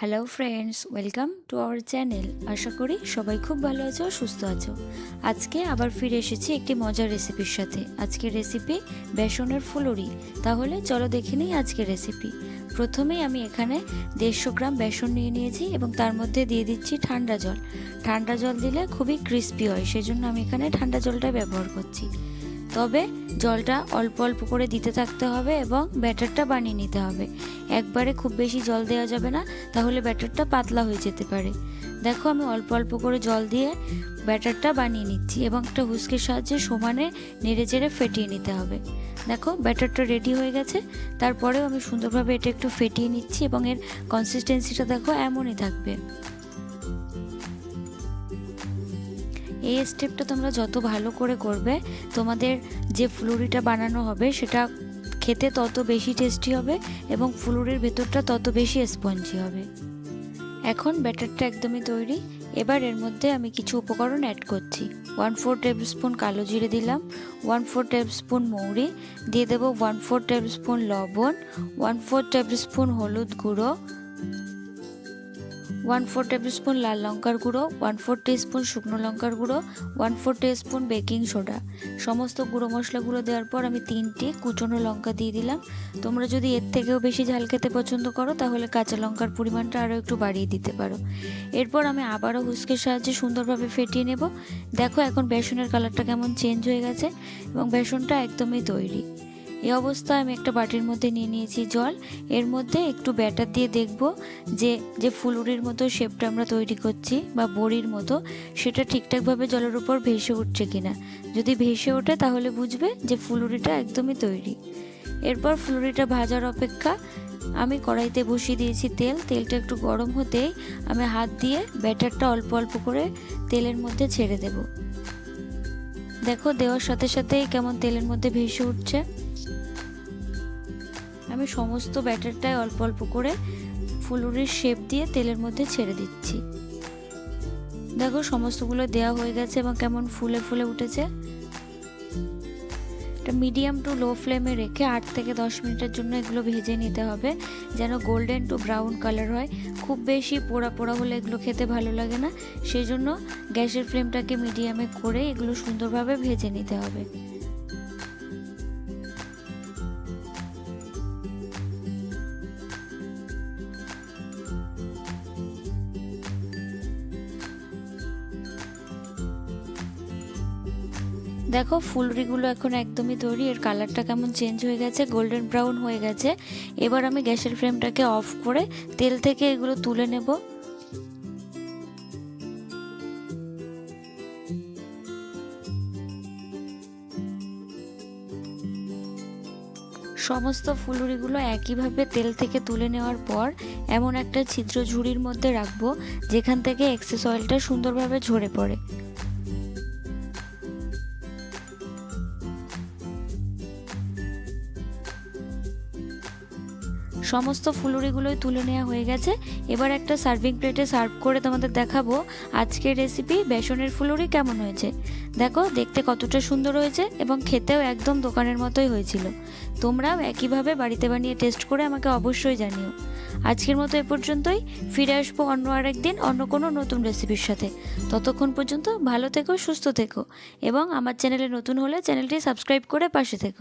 Hello friends welcome to our channel আশা করি সবাই খুব ভালো আছো, সুস্থ আছো। আজকে আবার ফিরে এসেছি একটি মজার রেসিপির সাথে। আজকের রেসিপি বেসনের ফুলুরি। তাহলে চলো দেখে নিই আজকের রেসিপি প্রথমেই আমি এখানে দেড়শো গ্রাম বেসন নিয়ে নিয়েছি এবং তার মধ্যে দিয়ে দিচ্ছি ঠান্ডা জল। ঠান্ডা জল দিলে খুবই ক্রিস্পি হয় সেই জন্য আমি এখানে ঠান্ডা জলটা ব্যবহার করছি। তবে জলটা অল্প অল্প করে দিতে থাকতে হবে এবং ব্যাটারটা বানিয়ে নিতে হবে। একবারে খুব বেশি জল দেওয়া যাবে না, তাহলে ব্যাটারটা পাতলা হয়ে যেতে পারে। দেখো আমি অল্প অল্প করে জল দিয়ে ব্যাটারটা বানিয়ে নিচ্ছি এবং একটা হুস্কের সাহায্যে সমানে নেড়ে চেড়ে ফেটিয়ে নিতে হবে। দেখো ব্যাটারটা রেডি হয়ে গেছে, তারপরেও আমি সুন্দরভাবে এটা একটু ফেটিয়ে নিচ্ছি এবং এর কনসিস্টেন্সিটা দেখো এমনই থাকবে। এই স্টেপটা তোমরা যত ভালো করে করবে, তোমাদের যে ফুলুরিটা বানানো হবে, সেটা খেতে তত বেশি টেস্টি হবে এবং ফুলুরির ভেতরটা তত বেশি স্পঞ্জি হবে। এখন ব্যাটারটা একদমই তৈরি। এবার এর মধ্যে আমি কিছু উপকরণ অ্যাড করছি। ওয়ান ফোর টেবিল স্পুন কালো জিরে দিলাম ওয়ান ফোর টেবিল স্পুন মৌরি, দিয়ে দেবো ওয়ান ফোর টেবিল স্পুন লবণ ওয়ান ফোর টেবিল স্পুন হলুদ গুঁড়ো ওয়ান ফোর টেবিল স্পুন লাল লঙ্কার গুঁড়ো, ওয়ান ফোর স্পুন শুকনো লঙ্কার গুঁড়ো, one four spoon baking soda. সমস্ত গুঁড়ো মশলাগুলো দেওয়ার পর আমি তিনটি কুচনো লঙ্কা দিয়ে দিলাম। তোমরা যদি এর থেকেও বেশি ঝাল খেতে পছন্দ করো, তাহলে কাঁচা লঙ্কার পরিমাণটা আরও একটু বাড়িয়ে দিতে পারো। এরপর আমি আবারও হুস্কের সাহায্যে সুন্দরভাবে ফেটিয়ে নেব। দেখো এখন বেসনের কালারটা কেমন চেঞ্জ হয়ে গেছে এবং বেসনটা একদমই তৈরি। এই অবস্থায় আমি একটা বাটির মধ্যে নিয়ে নিয়েছি জল। এর মধ্যে একটু ব্যাটার দিয়ে দেখব যে যে ফুলুরির মতো শেপটা আমরা তৈরি করছি বা বড়ির মতো, সেটা ঠিকঠাকভাবে জলের উপর ভেসে উঠছে কিনা। যদি ভেসে ওঠে তাহলে বুঝবে যে ফুলুরিটা একদমই তৈরি। এরপর ফুলুরিটা ভাজার অপেক্ষা আমি কড়াইতে বসিয়ে দিয়েছি তেল। তেলটা একটু গরম হতেই আমি হাত দিয়ে ব্যাটারটা অল্প অল্প করে তেলের মধ্যে ছেড়ে দেব। দেখো, দেওয়ার সাথে সাথেই কেমন তেলের মধ্যে ভেসে উঠছে। আমি সমস্ত ব্যাটারটাই অল্প অল্প করে ফুলুরির শেপ দিয়ে তেলের মধ্যে ছেড়ে দিচ্ছি। দেখো সমস্তগুলো দেওয়া হয়ে গেছে এবং কেমন ফুলে ফুলে উঠেছে। এটা মিডিয়াম টু লো ফ্লেমে রেখে আট থেকে দশ মিনিটের জন্য এগুলো ভেজে নিতে হবে, যেন গোল্ডেন টু ব্রাউন কালার হয়। খুব বেশি পোড়া পোড়া হলে এগুলো খেতে ভালো লাগে না সেই জন্য গ্যাসের ফ্লেমটাকে মিডিয়ামে করে এগুলো সুন্দরভাবে ভেজে নিতে হবে। দেখো, ফুলরিগুলো এখন একদমই তৈরি এর কালারটা কেমন চেঞ্জ হয়ে গেছে গোল্ডেন ব্রাউন হয়ে গেছে। এবার আমি গ্যাসের ফ্লেমটাকে অফ করে তেল থেকে এগুলো তুলে নেব। সমস্ত ফুলুরিগুলো একইভাবে তেল থেকে তুলে নেওয়ার পর এমন একটা ছিদ্র ঝুড়ির মধ্যে রাখব, যেখান থেকে এক্সেস অয়েলটা সুন্দরভাবে ঝরে পড়ে। সমস্ত ফুলুরিগুলোই তুলে নেওয়া হয়ে গেছে। এবার একটা সার্ভিং প্লেটে সার্ভ করে তোমাদের দেখাবো আজকের রেসিপি বেসনের ফুলুরি কেমন হয়েছে। দেখো, দেখতে কতটা সুন্দর হয়েছে এবং খেতেও একদম দোকানের মতোই হয়েছিল। তোমরাও একইভাবে বাড়িতে বানিয়ে টেস্ট করে আমাকে অবশ্যই জানিও। আজকের মতো এ পর্যন্তই। ফিরে আসব অন্য আরেক দিন অন্য কোনো নতুন রেসিপির সাথে। ততক্ষণ পর্যন্ত ভালো থেকো, সুস্থ থেকো এবং আমার চ্যানেলে নতুন হলে চ্যানেলটি সাবস্ক্রাইব করে পাশে থেকো।